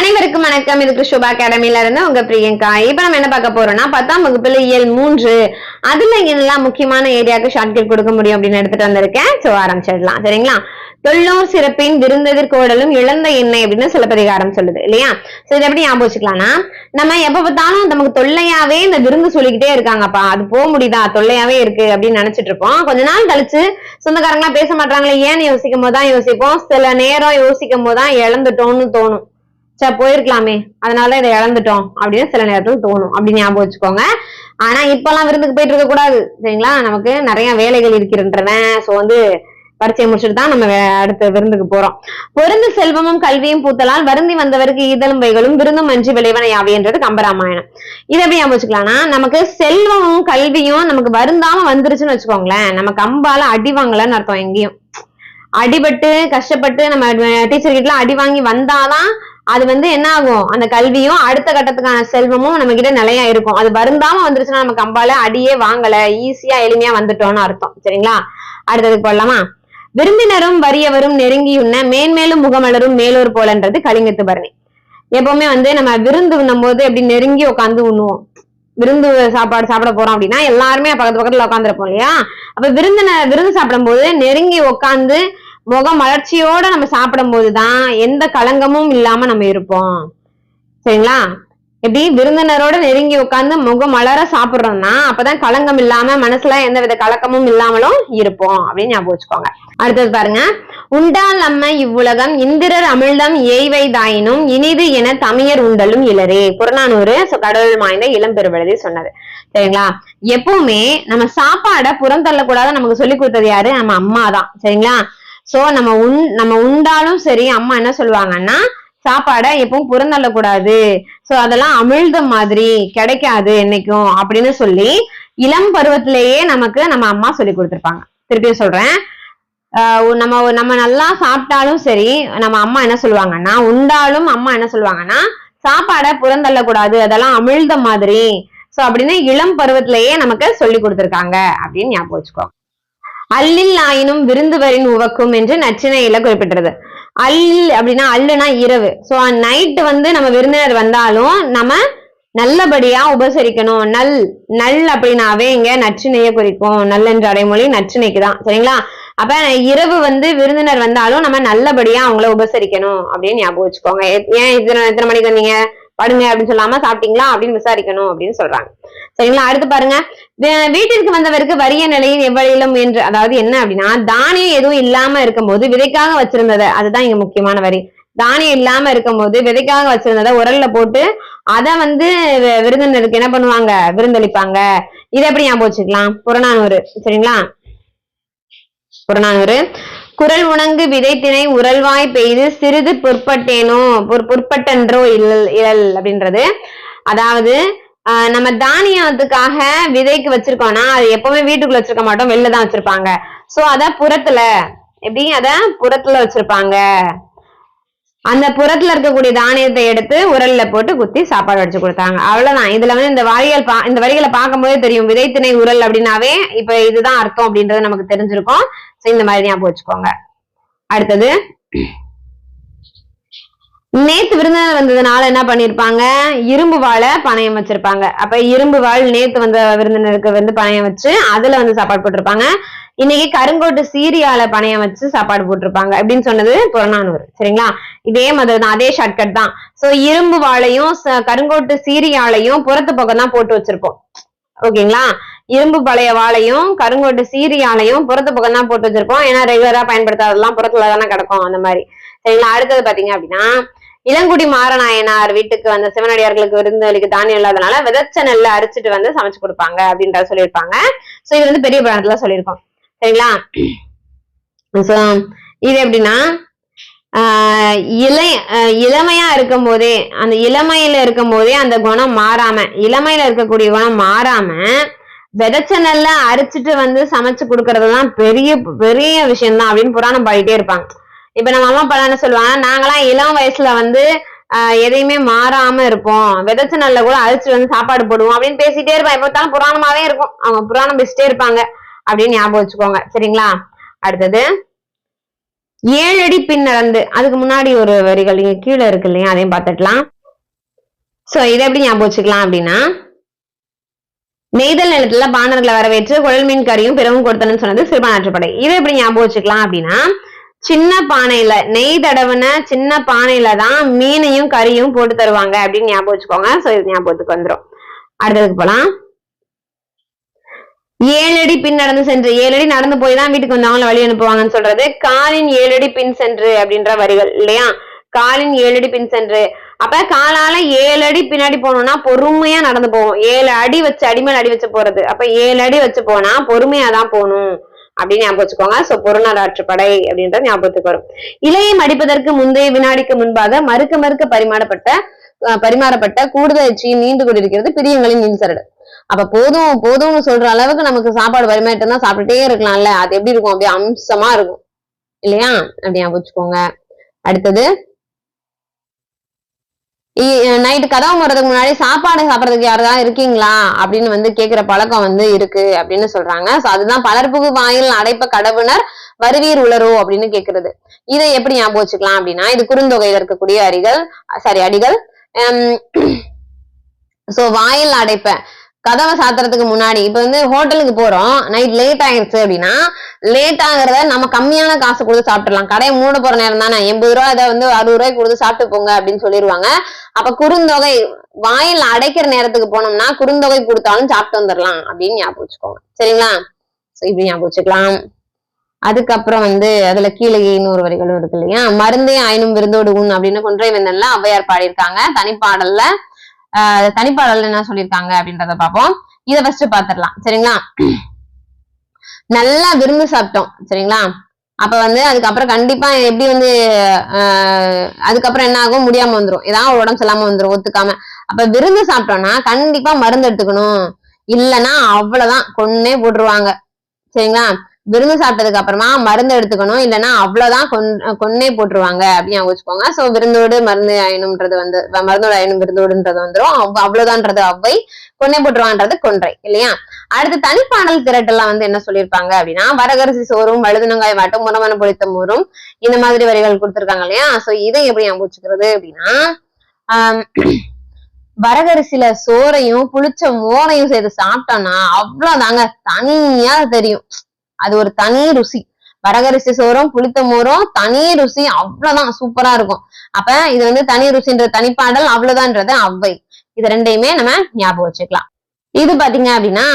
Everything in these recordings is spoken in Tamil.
அனைவருக்கும் வணக்கம். இது கிருஷோபா அகாடமில இருந்து உங்க பிரியங்கா. இப்ப நம்ம என்ன பார்க்க போறோம்னா பத்தாம் வகுப்புல இயல் மூன்று. அதுல என்னெல்லாம் முக்கியமான ஏரியாவுக்கு ஷார்ட்கட் கொடுக்க முடியும் அப்படின்னு எடுத்துட்டு வந்திருக்கேன். சோ ஆரம்பிச்சிடலாம். சரிங்களா? தொல்லூர் சிறப்பின் விருந்ததிர் கோடலும் இழந்த எண்ணெய் அப்படின்னு சிலப்பதிகாரம் சொல்லுது இல்லையா? சோ இதை எப்படி ஞாபகம் வச்சுக்கலாம்னா நம்ம எப்ப பார்த்தாலும் நமக்கு தொல்லையாவே இந்த விருந்து சொல்லிக்கிட்டே இருக்காங்கப்பா. அது போக முடியுதா? தொல்லையாவே இருக்கு அப்படின்னு நினைச்சிட்டு இருப்போம். கொஞ்ச நாள் கழிச்சு சொந்தக்காரங்களா பேச மாட்டாங்களே ஏன்னு யோசிக்கும் போது தான் யோசிப்போம். சில நேரம் யோசிக்கும் போதுதான் இழந்துட்டோம்னு தோணும். சே போயிருக்கலாமே. அதனால இதை இழந்துட்டோம். அப்படின்னு சில நேரத்தில் தோணும். அப்படின்னு ஞாபகம் வச்சுக்கோங்க. ஆனா இப்பெல்லாம் விருந்துக்கு போயிட்டு இருக்க கூடாது. சரிங்களா? நமக்கு நிறைய வேலைகள் இருக்கின்றன. சோ வந்து பரீட்சையை முடிச்சுட்டு தான் நம்ம அடுத்த விருந்துக்கு போறோம். பொருந்து செல்வமும் கல்வியும் பூத்தலால் வருந்தி வந்தவருக்கு ஈதலும் வைகளும் விருந்தும் அன்றி விளைவனை யாவைன்றது கம்பராமாயணம். இதை எப்படி ஞாபகம் வச்சுக்கலாம்னா நமக்கு செல்வமும் கல்வியும் நமக்கு வருந்தாம வந்துருச்சுன்னு வச்சுக்கோங்களேன். நம்ம கம்பால அடி வாங்கலன்னு அர்த்தம் எங்கேயும். அடிபட்டு கஷ்டப்பட்டு நம்ம டீச்சர் கிட்ட அடி வாங்கி வந்தாதான் அது வந்து என்ன ஆகும் அந்த கல்வியும் அடுத்த கட்டத்துக்கான செல்வமும் நம்ம கிட்ட நிலையா இருக்கும் அது வருந்தாம வந்துருச்சுன்னா நம்ம கம்பால அடியே வாங்கல. ஈஸியா எளிமையா வந்துட்டோம்னு அர்த்தம். சரிங்களா? அடுத்ததுக்கு போடலாமா? விருந்தினரும் வறியவரும் நெருங்கியுண்ண மேன்மேலும் முகமலரும் மேலோர் போலன்றது கலிங்கத்து பரணி. எப்பவுமே வந்து நம்ம விருந்து உண்ணும் போது எப்படி நெருங்கி உட்காந்து உண்ணுவோம். விருந்து சாப்பாடு சாப்பிட போறோம் அப்படின்னா எல்லாருமே பக்கத்து பக்கத்துல உட்காந்துருப்போம் இல்லையா? அப்ப விருந்தின விருந்து சாப்பிடும் போது நெருங்கி உட்காந்து முக மலர்ச்சியோட நம்ம சாப்பிடும் போதுதான் எந்த களங்கமும் இல்லாம நம்ம இருப்போம். சரிங்களா? எப்படி? விருந்தினரோட நெருங்கி உட்கார்ந்து முகம் மலர சாப்பிடுறோம்னா அப்பதான் களங்கம் இல்லாம மனசுல எந்த வித கலக்கமும் இல்லாமலும் இருப்போம் அப்படின்னு ஞாபகம் வச்சுக்கோங்க. அடுத்தது பாருங்க. உண்டால் நம்ம இவ்வுலகம் இந்திரர் அமிழ்தம் ஏய்வைதாயினும் இனிது என தமியர் உண்டலும் இளரே புறநானூறு கடவுள் வாய்ந்த இளம்பெருவழுதி சொன்னது. சரிங்களா? எப்பவுமே நம்ம சாப்பாட புறந்தள்ளக்கூடாது நமக்கு சொல்லி கொடுத்தது யாரு? நம்ம அம்மா தான் சரிங்களா? சோ நம்ம உண் நம்ம உண்டாலும் சரி அம்மா என்ன சொல்லுவாங்கன்னா சாப்பாடை எப்பவும் புறந்தள்ளக்கூடாது. சோ அதெல்லாம் அமிழ்த மாதிரி கிடைக்காது என்னைக்கும் அப்படின்னு சொல்லி இளம் பருவத்திலேயே நமக்கு நம்ம அம்மா சொல்லி கொடுத்திருப்பாங்க. திருப்பியும் சொல்றேன். ஆஹ் நம்ம நம்ம நல்லா சாப்பிட்டாலும் சரி நம்ம அம்மா என்ன சொல்லுவாங்கன்னா உண்டாலும் அம்மா என்ன சொல்லுவாங்கன்னா சாப்பாடை புறந்தள்ளக்கூடாது அதெல்லாம் அமிழ்த மாதிரி. சோ அப்படின்னு இளம் பருவத்திலேயே நமக்கு சொல்லி கொடுத்திருக்காங்க அப்படின்னு ஞாபகம் வச்சுக்கோ அல்லில் ஆயினும் விருந்துவரின் உவக்கும் என்று நச்சினையில குறிப்பிட்டிருது. அல் அப்படின்னா அல்லுனா இரவு. சோ நைட்டு வந்து நம்ம விருந்தினர் வந்தாலும் நம்ம நல்லபடியா உபசரிக்கணும். நல் நல் அப்படின்னாவே இங்க நச்சினைய குறிக்கும் நல் என்ற அடைமொழி நச்சினைக்கு தான் சரிங்களா? அப்ப இரவு வந்து விருந்தினர் வந்தாலும் நம்ம நல்லபடியா அவங்கள உபசரிக்கணும் அப்படின்னு ஞாபகம் வச்சுக்கோங்க. ஏன் இத்தனை எத்தனை மணிக்கு வந்தீங்க? படுங்க அப்படின்னு சொல்லாம சாப்பிட்டீங்களா அப்படின்னு விசாரிக்கணும் அப்படின்னு சொல்றாங்க. சரிங்களா? அடுத்து பாருங்க. வீட்டிற்கு வந்தவருக்கு வறிய நிலையில் எவ்வளிலும் என்று அதாவது என்ன அப்படின்னா தானியம் எதுவும் இல்லாம இருக்கும்போது விதைக்காக வச்சிருந்ததை அதுதான் இங்க முக்கியமான வரி. தானியம் இல்லாம இருக்கும்போது விதைக்காக வச்சிருந்ததை உரல்ல போட்டு அதை வந்து விருந்தினருக்கு என்ன பண்ணுவாங்க? விருந்தளிப்பாங்க. இதை எப்படி ஞாபகம் வச்சுக்கலாம்? புறநானூறு. சரிங்களா? புறநானூறு. குரல் உணங்கு விதைத்தினை உரல்வாய் பெய்து சிறிது பொற்பட்டேனோ? பொற்பட்டன்றோ இல் இழல் அப்படின்றது. அதாவது ஆஹ் நம்ம தானியத்துக்காக விதைக்கு வச்சிருக்கோம்னா அது எப்பவுமே வீட்டுக்குள்ள வச்சிருக்க மாட்டோம். வெளில தான் வச்சிருப்பாங்க. சோ அத புறத்துல எப்படி? அத புறத்துல வச்சிருப்பாங்க. அந்த புறத்துல இருக்கக்கூடிய தானியத்தை எடுத்து உரல்ல போட்டு குத்தி சாப்பாடு வச்சு கொடுத்தாங்க. அவ்வளவுதான். இதுல வந்து இந்த வரிகள் பா இந்த வரிகளை பார்க்கும்போதே தெரியும். விதைத்திணை உரல் அப்படின்னாவே இப்ப இதுதான் அர்த்தம் அப்படின்றது நமக்கு தெரிஞ்சிருக்கும். சோ இந்த மாதிரி ஞாபகம் வச்சுக்கோங்க அடுத்தது. நேத்து விருந்தினர் வந்ததுனால என்ன பண்ணிருப்பாங்க? இரும்பு வாழை பணயம் வச்சிருப்பாங்க. அப்ப இரும்பு வாழ் நேத்து வந்த விருந்தினருக்கு வந்து பணயம் வச்சு அதுல வந்து சாப்பாடு போட்டிருப்பாங்க. இன்னைக்கு கருங்கோட்டு சீரியால பணையம் வச்சு சாப்பாடு போட்டிருப்பாங்க அப்படின்னு சொன்னது புறநானூறு சரிங்களா? இதே மாதிரி தான் அதே ஷார்ட்கட் தான். சோ இரும்பு வாழையும் ச- கருங்கோட்டு சீரியாலையும் புறத்து பக்கம் தான் போட்டு வச்சிருப்போம். ஓகேங்களா? இரும்பு பழைய வாழையும் கருங்கோட்டு சீரியாலையும் புறத்து பக்கம் தான் போட்டு வச்சிருப்போம். ஏன்னா ரெகுலரா பயன்படுத்தாதெல்லாம் புறத்துல தானே கிடக்கும் அந்த மாதிரி. சரிங்களா? அடுத்தது பாத்தீங்க அப்படின்னா இளங்குடி மாறநாயனார் வீட்டுக்கு வந்த சிவனடியார்களுக்கு விருந்தளிக்கு தானியம் இல்லாதனால விதச்ச நெல்லை அரிச்சிட்டு வந்து சமைச்சு கொடுப்பாங்க அப்படின்றத சொல்லியிருப்பாங்க. சோ இது வந்து பெரிய புராணத்துல சொல்லியிருக்கோம். சரிங்களா? இது எப்படின்னா இளை இளமையா இருக்கும் போதே அந்த இளமையில இருக்கும் போதே அந்த குணம் மாறாம இளமையில இருக்கக்கூடிய குணம் மாறாம விதைச்ச நெல்ல அரிச்சிட்டு வந்து சமைச்சு கொடுக்கறதுலாம் பெரிய பெரிய விஷயம் தான் அப்படின்னு புராணம் பாடிட்டே இருப்பாங்க. இப்ப நம்ம அம்மா அப்பா என்ன சொல்லுவாங்க? நாங்களாம் இளம் வயசுல வந்து எதையுமே மாறாம இருப்போம். விதைச்ச நெல்ல கூட அரிச்சு வந்து சாப்பாடு போடுவோம் அப்படின்னு பேசிட்டே இருப்பாங்க எப்ப புராணமாவே இருக்கும். அவங்க புராணம் பேசிட்டே இருப்பாங்க. அப்படின்னு ஞாபகம் வச்சுக்கோங்க. சரிங்களா? அடுத்தது ஏழு அடி பின் நடந்து அதுக்கு முன்னாடி ஒரு வரிகள் இங்க கீழே இருக்கு இல்லையா? அதையும் பார்த்துக்கலாம். சோ இதை எப்படி ஞாபகம் வச்சுக்கலாம் அப்படின்னா நெய்தல் நிலத்துல பாணர்களை வரவேற்று குழல் மீன் கறியும் பிறவும் கொடுத்தனு சொன்னது சிறுபானாற்றுப்படை இதை எப்படி ஞாபகம் வச்சுக்கலாம் அப்படின்னா சின்ன பானையில நெய் தடவுன சின்ன பானையில தான் மீனையும் கறியும் போட்டு தருவாங்க அப்படின்னு ஞாபகம் வச்சுக்கோங்க. சோ இது ஞாபகத்துக்கு வந்துரும். அடுத்ததுக்கு போலாம். ஏழடி பின் நடந்து சென்று. ஏழடி நடந்து போய் தான் வீட்டுக்கு வந்தவங்கள வழி அனுப்புவாங்கன்னு சொல்றது. காலின் ஏழடி பின் சென்று அப்படின்ற வரிகள் இல்லையா? காலின் ஏழடி பின் சென்று. அப்ப காலால ஏழு அடி பின்னாடி போனோம்னா பொறுமையா நடந்து போவோம். ஏழு அடி வச்சு அடிமேல் அடி வச்சு போறது. அப்ப ஏழு அடி வச்சு போனா பொறுமையா தான் போகணும் அப்படின்னு ஞாபகம் வச்சுக்கோங்க. சோ பொருளாதாற்றுப்படை அப்படின்றது ஞாபகத்துக்கு வரும். இலையை மடிப்பதற்கு முந்தைய வினாடிக்கு முன்பாக மறுக்க மறுக்க பரிமாறப்பட்ட பரிமாறப்பட்ட கூடுதல் எச்சியில் நீண்டு கொண்டிருக்கிறது பிரியங்களின் இன்சரடு அப்ப போதும் போதும்னு சொல்ற அளவுக்கு நமக்கு சாப்பாடு பரிமாறிட்டு தான் சாப்பிட்டுட்டே இருக்கலாம்ல. அது எப்படி இருக்கும்? அப்படியே அம்சமா இருக்கும். இல்லையா? அப்படி வச்சுக்கோங்க. அடுத்தது நைட்டு கதவு போறதுக்கு முன்னாடி சாப்பாடு சாப்பிடறதுக்கு யாராவது இருக்கீங்களா? அப்படின்னு வந்து கேக்குற பழக்கம் வந்து இருக்கு அப்படின்னு சொல்றாங்க. சோ அதுதான் பலர்புகு வாயில் அடைப்ப கடவுணர் வருவீர் உளரோ அப்படின்னு கேக்குறது. இதை எப்படி ஞாபகம் வச்சுக்கலாம் அப்படின்னா இது குறுந்தொகையில இருக்கக்கூடிய அடிகள் சாரி அடிகள். சோ வாயில் அடைப்ப கதவை சாத்துறதுக்கு முன்னாடி இப்ப வந்து ஹோட்டலுக்கு போறோம் நைட் லேட் ஆயிடுச்சு அப்படின்னா லேட் ஆகுறத நம்ம கம்மியான காசு கொடுத்து சாப்பிடலாம் கடையை மூட போற நேரம் தானே? எண்பது ரூபா இதை வந்து அறுபது ரூபாய் கொடுத்து சாப்பிட்டு போங்க அப்படின்னு சொல்லிடுவாங்க. அப்ப குறுந்தொகை வாயில் அடைக்கிற நேரத்துக்கு போனோம்னா குறுந்தொகை கொடுத்தாலும் சாப்பிட்டு வந்துடலாம் அப்படின்னு ஞாபகம் வச்சுக்கோங்க. சரிங்களா? இப்படி ஞாபகம் வச்சுக்கலாம். அதுக்கப்புறம் வந்து அதுல கீழே இன்னொரு வரிகளும் இருக்கு இல்லையா? மருந்தே ஆயினும் விருந்தோடு உண் அப்படின்னு கொன்றை வெந்தன்ல ஔவையார் பாடியிருக்காங்க. தனிப்பாடல்ல ஆஹ் என்ன சொல்லியிருக்காங்க அப்படின்றத பார்ப்போம். இதை ஃபர்ஸ்ட் பாத்திரலாம் சரிங்களா? நல்லா விருந்து சாப்பிட்டோம். சரிங்களா? அப்ப வந்து அதுக்கப்புறம் கண்டிப்பா எப்படி வந்து ஆஹ் அதுக்கப்புறம் என்ன ஆகும்? முடியாம வந்துரும். ஏதாவது ஒரு உடம்பு சொல்லாம வந்துரும். ஒத்துக்காம. அப்ப விருந்து சாப்பிட்டோம்னா கண்டிப்பா மருந்து எடுத்துக்கணும். இல்லைன்னா அவ்வளவுதான். கொன்னே போட்டுருவாங்க. சரிங்களா? விருந்து சாப்பிட்டதுக்கு அப்புறமா மருந்து எடுத்துக்கணும். இல்லைன்னா அவ்வளவுதான் கொன் கொன்னே போட்டுருவாங்க அப்படின்னு அவங்க வச்சுக்கோங்க. சோ விருந்தோடு மருந்து அயனும்ன்றது வந்து மருந்தோடு அயனும் விருந்தோடுன்றது வந்துரும். அவ்- அவ்வளவுதான்றது அவ்வை. கொன்னே போட்டுருவான்றது கொன்றை. இல்லையா? அடுத்து தனிப்பாடல் திரட்டெல்லாம் வந்து என்ன சொல்லியிருப்பாங்க அப்படின்னா வரகரிசி சோறும் வழுதுனங்காய் வாட்டும் முறமன பொழித்த மோரும் இந்த மாதிரி வரிகள் கொடுத்துருக்காங்க இல்லையா? சோ இதை எப்படி ஞாபகம் வச்சுக்கிறது அப்படின்னா ஆஹ் வரகரிசியில சோறையும் புளிச்ச மோரையும் சேர்த்து சாப்பிட்டோம்னா அவ்வளவுதாங்க. தனியா தெரியும். அது ஒரு தனி ருசி. வரகரிசி சோறும் புளித்த மோரும் தனி ருசி அவ்வளவுதான் சூப்பரா இருக்கும். அப்ப இது வந்து தனி ருசின்ற தனிப்பாடல் அவ்வளவுதான்றது அவ்வை. இது ரெண்டையுமே நம்ம ஞாபகம் வச்சுக்கலாம். இது பாத்தீங்க அப்படின்னா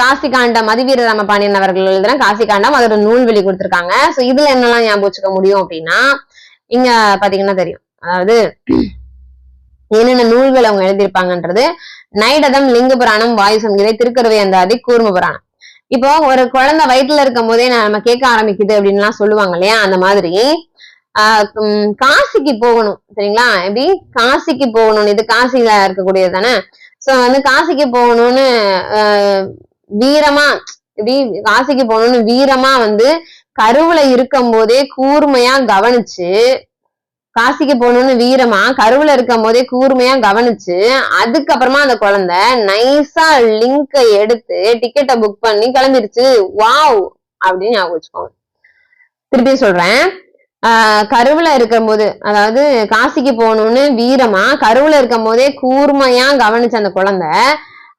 காசி காண்டம் மதிவீர ராமபாண்டியன் அவர்கள் எழுதுற காசி காண்டம் அதோட நூல்வெளி கொடுத்திருக்காங்க. சோ இதுல என்னெல்லாம் ஞாபகம் வச்சுக்க முடியும் அப்படின்னா இங்க பாத்தீங்கன்னா தெரியும். அதாவது என்னென்ன நூல்கள் அவங்க எழுதியிருப்பாங்கன்றது. நைடதம் லிங்க புராணம் வாயு சங்கீதை திருக்கருவை அந்தாதி கூர்ம புராணம். இப்போ ஒரு குழந்தை வயிற்றுல இருக்கும் போதே நம்ம கேட்க ஆரம்பிக்குது அப்படின்லாம் சொல்லுவாங்க இல்லையா அந்த மாதிரி. ஆஹ் காசிக்கு போகணும் சரிங்களா? எப்படி? காசிக்கு போகணும் இது காசில இருக்கக்கூடியது தானே? சோ வந்து காசிக்கு போகணும்னு ஆஹ் வீரமா எப்படி? காசிக்கு போகணும்னு வீரமா வந்து கருவுல இருக்கும் போதே கூர்மையா கவனிச்சு காசிக்கு போகணும்னு வீரமா கருவுல இருக்கும் போதே கூர்மையா கவனிச்சு அதுக்கப்புறமா அந்த குழந்தை நைஸா லிங்கை எடுத்து டிக்கெட்டை புக் பண்ணி கிளம்பிருச்சு. வாவ் அப்படின்னு ஞாபகம் வச்சுக்கோங்க. திருப்பி சொல்றேன். ஆஹ் கருவுல இருக்கும் போது அதாவது காசிக்கு போகணும்னு வீரமா கருவுல இருக்கும் போதே கூர்மையா கவனிச்ச அந்த குழந்தை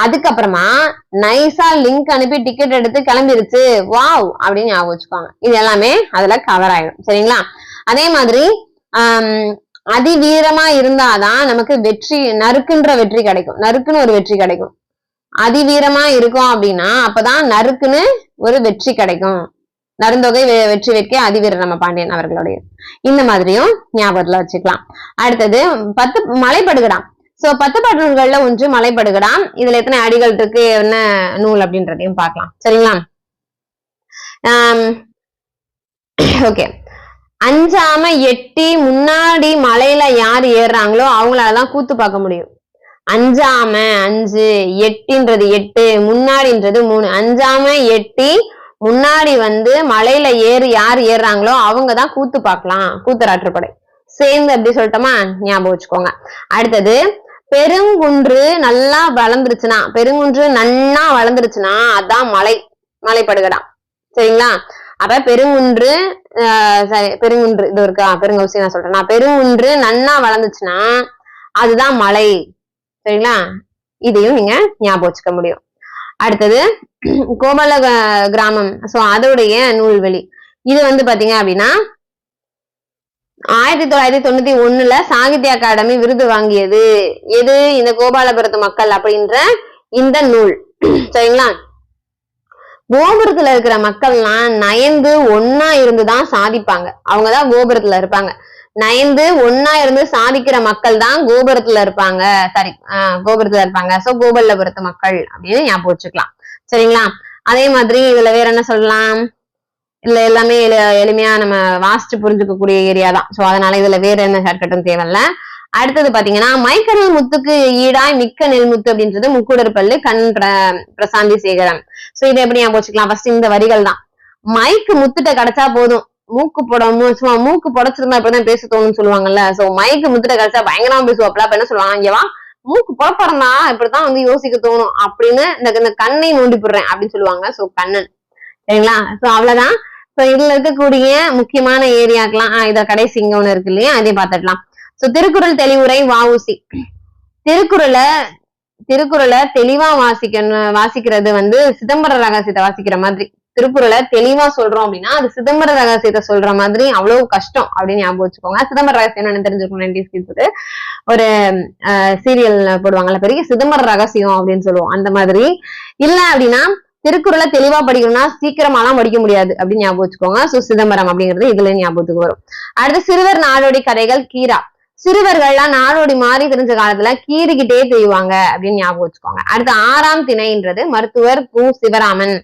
அதுக்கப்புறமா நைஸா லிங்க் அனுப்பி டிக்கெட் எடுத்து கிளம்பிருச்சு. வாவ் அப்படின்னு ஞாபகம் வச்சுக்கோங்க. இது எல்லாமே அதுல கவர் ஆயிடும். சரிங்களா? அதே மாதிரி அதிவீரமா இருந்தாதான் நமக்கு வெற்றி நறுக்குன்ற வெற்றி கிடைக்கும். நறுக்குன்னு ஒரு வெற்றி கிடைக்கும். அதிவீரமா இருக்கும் அப்படின்னா அப்பதான் நறுக்குன்னு ஒரு வெற்றி கிடைக்கும். நருந்தொகை வெற்றி வைக்க அதிவீரர் நம்ம பாண்டியன் அவர்களுடைய. இந்த மாதிரியும் ஞாபகத்துல வச்சுக்கலாம். அடுத்தது பத்து மலைப்படுகடாம் சோ பத்து பாடல்கள்ல ஒன்று மலைப்படுகடாம் இதுல எத்தனை அடிகள் இருக்கு? என்ன நூல் அப்படின்றதையும் பார்க்கலாம். சரிங்களா? ஓகே அஞ்சாம எட்டி முன்னாடி மலையில யார் ஏறுறாங்களோ அவங்களாலதான் கூத்து பார்க்க முடியும். அஞ்சாம அஞ்சு எட்டின்றது எட்டு முன்னாடின்றது மூணு. அஞ்சாம எட்டி முன்னாடி வந்து மலையில ஏறு யார் ஏறுறாங்களோ அவங்க தான் கூத்து பார்க்கலாம். கூத்தராற்றுப்படை சேர்ந்து அப்படி சொல்லிட்டோமா? ஞாபகம் வச்சுக்கோங்க. அடுத்தது பெருங்குன்று நல்லா வளர்ந்துருச்சுன்னா பெருங்குன்று நன்னா வளர்ந்துருச்சுன்னா அதான் மலை மலைப்படுகடா. சரிங்களா? அப்ப பெருங்குன்று ஆஹ் சரி பெருங்குன்று இது இருக்கா. பெருங்கவுசி நான் சொல்றேன். நான் பெருங்குன்று நன்னா வளர்ந்துச்சுன்னா அதுதான் மலை. சரிங்களா? இதையும் நீங்க ஞாபகம் வச்சுக்க முடியும். அடுத்தது கோபால கிராமம். சோ அதோடைய நூல்வெளி. இது வந்து பாத்தீங்க அப்படின்னா ஆயிரத்தி தொள்ளாயிரத்தி தொண்ணூத்தி ஒண்ணுல சாகித்ய அகாடமி விருது வாங்கியது. எது? இந்த கோபாலபுரத்து மக்கள் அப்படின்ற இந்த நூல். சரிங்களா? கோபுரத்துல இருக்கிற மக்கள்லாம் நயந்து ஒன்னா இருந்துதான் சாதிப்பாங்க. அவங்கதான் கோபுரத்துல இருப்பாங்க. நயந்து ஒன்னா இருந்து சாதிக்கிற மக்கள் தான் கோபுரத்துல இருப்பாங்க. சாரி ஆஹ் கோபுரத்துல இருப்பாங்க. சோ கோபல்லபுரத்து மக்கள் அப்படின்னு ஞாபகம் வச்சுக்கலாம். சரிங்களா? அதே மாதிரி இதுல வேற என்ன சொல்லலாம்? இல்ல எல்லாமே எளிமையா நம்ம வாசிச்சு புரிஞ்சுக்கக்கூடிய ஏரியா தான். சோ அதனால இதுல வேற என்ன ஷார்ட்கட்டும் தேவையில்ல. அடுத்தது பாத்தீங்கன்னா மைக்கரல் முத்துக்கு ஈடாய் மிக்க நெல்முத்து அப்படின்றது முக்குடற்பள்ளு கண் பிர- பிரசாந்தி சேகரம். சோ இதை எப்படி ஞாபகம் வச்சுக்கலாம்? ஃபர்ஸ்ட் இந்த வரிகள் தான். மைக்கு முத்துட்ட கிடைச்சா போதும். மூக்கு புடமும் சும்மா மூக்கு புடைச்சிருந்தா இப்பதான் பேச தோணும்னு சொல்லுவாங்கல்ல. சோ மைக்கு முத்துட்ட கிடைச்சா பயங்கரமா பேசுவாப்ல அப்ப என்ன சொல்லுவாங்க? இங்கவா மூக்கு புறப்படனா இப்படித்தான் வந்து யோசிக்க தோணும். அப்படின்னு இந்த இந்த கண்ணை நோண்டி போடுறேன் அப்படின்னு சொல்லுவாங்க. சோ கண்ணன். சரிங்களா? சோ அவ்வளவுதான். சோ இதுல இருக்கக்கூடிய முக்கியமான ஏரியாக்கெல்லாம் ஆஹ் இத கடைசி இங்க ஒண்ணு இருக்கு இல்லையா? அதே பாத்துக்கலாம் சோ திருக்குறள் தெளிவுரை வாவுசி திருக்குறளை திருக்குறளை தெளிவா வாசிக்கணும் வாசிக்கிறது வந்து சிதம்பர ரகசியத்தை வாசிக்கிற மாதிரி. திருக்குறளை தெளிவா சொல்றோம் அப்படின்னா அது சிதம்பர ரகசியத்தை சொல்ற மாதிரி அவ்வளவு கஷ்டம் அப்படின்னு ஞாபகம் வச்சுக்கோங்க. சிதம்பர ரகசியம் என்ன தெரிஞ்சுக்கணும் நைன்டி ஒரு சீரியல் போடுவாங்கல்ல பெரிய சிதம்பர ரகசியம் அப்படின்னு சொல்லுவோம். அந்த மாதிரி. இல்ல அப்படின்னா திருக்குறளை தெளிவா படிக்கணும்னா சீக்கிரமாலாம் படிக்க முடியாது அப்படின்னு ஞாபகம் வச்சுக்கோங்க. சோ சிதம்பரம் அப்படிங்கிறது இதுல ஞாபகத்துக்கு வரும். அடுத்து சிறுவர் நாடோடி கதைகள் கீரா. சிறுவர்கள்லாம் நாடோடி மாறி தெரிஞ்ச காலத்துல கீறிக்கிட்டே தெரிவாங்க அப்படின்னு ஞாபகம் வச்சுக்கோங்க. அடுத்து ஆறாம் திணைன்றது மருத்துவர் கு. சிவராமன்.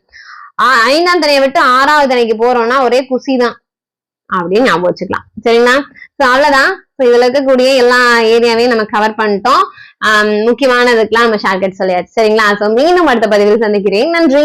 ஐந்தாம் திணையை விட்டு ஆறாவது திணைக்கு போறோம்னா ஒரே குசி தான் அப்படின்னு ஞாபகம் வச்சுக்கலாம். சரிங்களா? சோ அவ்வளவுதான். சோ இதுல இருக்கக்கூடிய எல்லா ஏரியாவையும் நம்ம கவர் பண்ணிட்டோம். ஆஹ் முக்கியமானதுக்கெல்லாம் நம்ம ஷார்ட்கட் சொல்லியாச்சு. சரிங்களா? சோ மீண்டும் அடுத்த பதிவில் சந்திக்கிறேன். நன்றி.